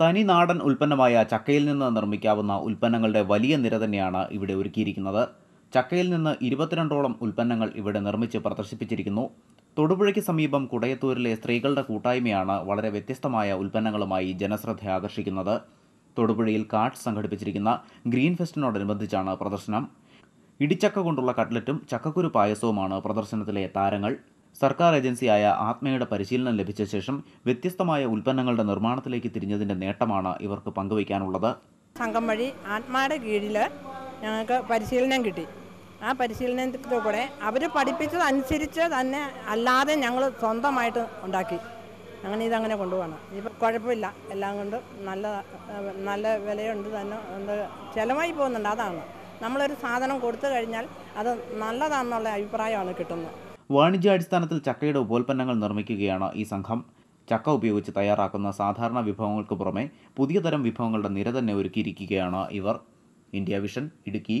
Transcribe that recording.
തനി നാടൻ ഉൽപ്പന്നമായ ചക്കയിൽ നിന്ന് നിർമ്മിക്കാവുന്ന ഉൽപ്പന്നങ്ങളുടെ വലിയ നിര തന്നെയാണ് ഇവിടെ ഒരുക്കിയിരിക്കുന്നത്. ചക്കയിൽ നിന്ന് ഇരുപത്തിരണ്ടോളം ഉൽപ്പന്നങ്ങൾ ഇവിടെ നിർമ്മിച്ച് പ്രദർശിപ്പിച്ചിരിക്കുന്നു. തൊടുപുഴയ്ക്ക് സമീപം കുടയത്തൂരിലെ സ്ത്രീകളുടെ കൂട്ടായ്മയാണ് വളരെ വ്യത്യസ്തമായ ഉൽപ്പന്നങ്ങളുമായി ജനശ്രദ്ധ ആകർഷിക്കുന്നത്. തൊടുപുഴയിൽ കാട്ട് സംഘടിപ്പിച്ചിരിക്കുന്ന ഗ്രീൻ ഫെസ്റ്റിനോടനുബന്ധിച്ചാണ് പ്രദർശനം. ഇടിച്ചക്ക കൊണ്ടുള്ള കട്ട്ലറ്റും ചക്കക്കുരു പായസവുമാണ് പ്രദർശനത്തിലെ താരങ്ങൾ. സർക്കാർ ഏജൻസിയായ ആത്മയുടെ പരിശീലനം ലഭിച്ച ശേഷം വ്യത്യസ്തമായ ഉൽപ്പന്നങ്ങളുടെ നിർമ്മാണത്തിലേക്ക് തിരിഞ്ഞതിന്റെ നേട്ടമാണ് ഇവർക്ക് പങ്കുവയ്ക്കാനുള്ളത്. സംഘം വഴി ആത്മായുടെ കീഴിൽ ഞങ്ങൾക്ക് പരിശീലനം കിട്ടി. ആ പരിശീലനത്തിൽ കൂടെ അവർ പഠിപ്പിച്ചതനുസരിച്ച് തന്നെ അല്ലാതെ ഞങ്ങൾ സ്വന്തമായിട്ട് ഉണ്ടാക്കി. അങ്ങനെ ഇതങ്ങനെ കൊണ്ടുപോകണം ഇപ്പം കുഴപ്പമില്ല. എല്ലാം കൊണ്ടും നല്ല നല്ല വിലയുണ്ട് തന്നെ എന്ത് ചിലവായി പോകുന്നുണ്ട്. അതാണ്. നമ്മളൊരു സാധനം കൊടുത്തു കഴിഞ്ഞാൽ അത് നല്ലതാണെന്നുള്ള അഭിപ്രായമാണ് കിട്ടുന്നത്. വാണിജ്യാടിസ്ഥാനത്തിൽ ചക്കയുടെ ഉപോൽപ്പന്നങ്ങൾ നിർമ്മിക്കുകയാണ് ഈ സംഘം. ചക്ക ഉപയോഗിച്ച് തയ്യാറാക്കുന്ന സാധാരണ വിഭവങ്ങൾക്ക് പുറമെ പുതിയ തരം വിഭവങ്ങളുടെ നിര തന്നെ ഒരുക്കിയിരിക്കുകയാണ് ഇവർ. India Vision Idukki.